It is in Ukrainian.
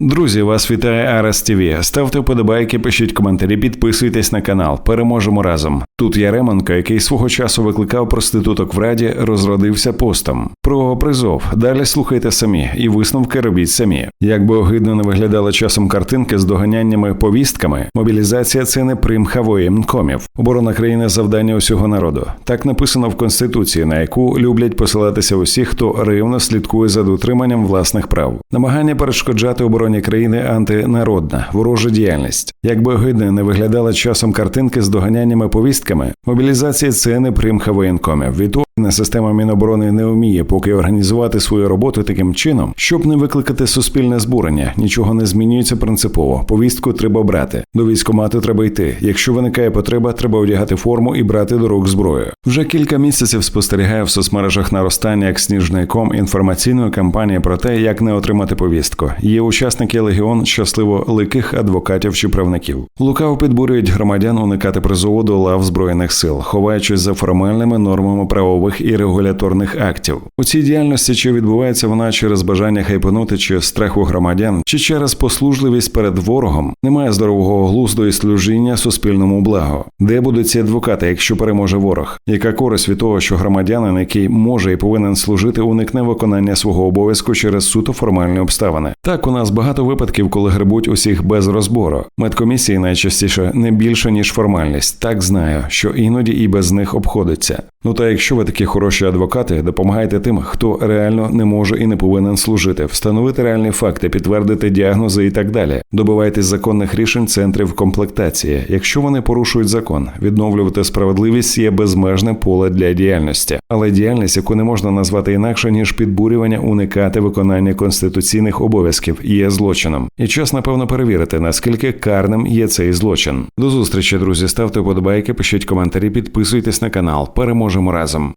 Друзі, вас вітає Арас ТВ. Ставте вподобайки, пишіть коментарі, підписуйтесь на канал. Переможемо разом. Тут Яременко, який свого часу викликав проституток в раді, розродився постом. Про призов. Далі слухайте самі і висновки робіть самі. Як би огидно не виглядали часом картинки з доганяннями повістками, мобілізація це не примха воєнкомів. Оборона країни завдання усього народу. Так написано в конституції, на яку люблять посилатися усі, хто ревно слідкує за дотриманням власних прав. Намагання перешкоджати обороні країни антинародна, ворожа діяльність. Якби гидне не виглядала часом картинки з доганяннями повістками, мобілізація це не примха воєнкомів. Відповідна система Міноборони не вміє поки організувати свою роботу таким чином, щоб не викликати суспільне збурення. Нічого не змінюється принципово. Повістку треба брати. До військкомату треба йти. Якщо виникає потреба, треба одягати форму і брати до рук зброю. Вже кілька місяців спостерігаю в соцмережах наростання як сніжний ком інформаційної кампанії про те, як не отримати повістку. Є учасники легіон щасливо ликих адвокатів чи правників. Лукаво підбурюють громадян уникати призову до лав збройних сил, ховаючись за формальними нормами правових і регуляторних актів. У цій діяльності чи відбувається вона через бажання хайпанути чи страху громадян, чи через послужливість перед ворогом, немає здорового глузду і служіння суспільному благу. Де будуть ці адвокати, якщо переможе ворог? Яка користь від того, що громадянин, який може і повинен служити, уникне виконання свого обов'язку через суто формальні обставини? Так, у нас багато випадків, коли грибуть усіх без розбору. Медкомісії найчастіше не більше ніж формальність. Так знаю, що іноді і без них обходиться. Ну та якщо ви такі хороші адвокати, допомагайте тим, хто реально не може і не повинен служити, встановити реальні факти, підтвердити діагнози і так далі. Добивайтесь законних рішень центрів комплектації. Якщо вони порушують закон, відновлювати справедливість є безмежне поле для діяльності, але діяльність, яку не можна назвати інакше ніж підбурювання, уникати виконання конституційних обов'язків, є злочином. І час напевно перевірити, наскільки карним є цей злочин. До зустрічі, друзі. Ставте вподобайки, пишіть коментарі, підписуйтесь на канал. Переможемо разом.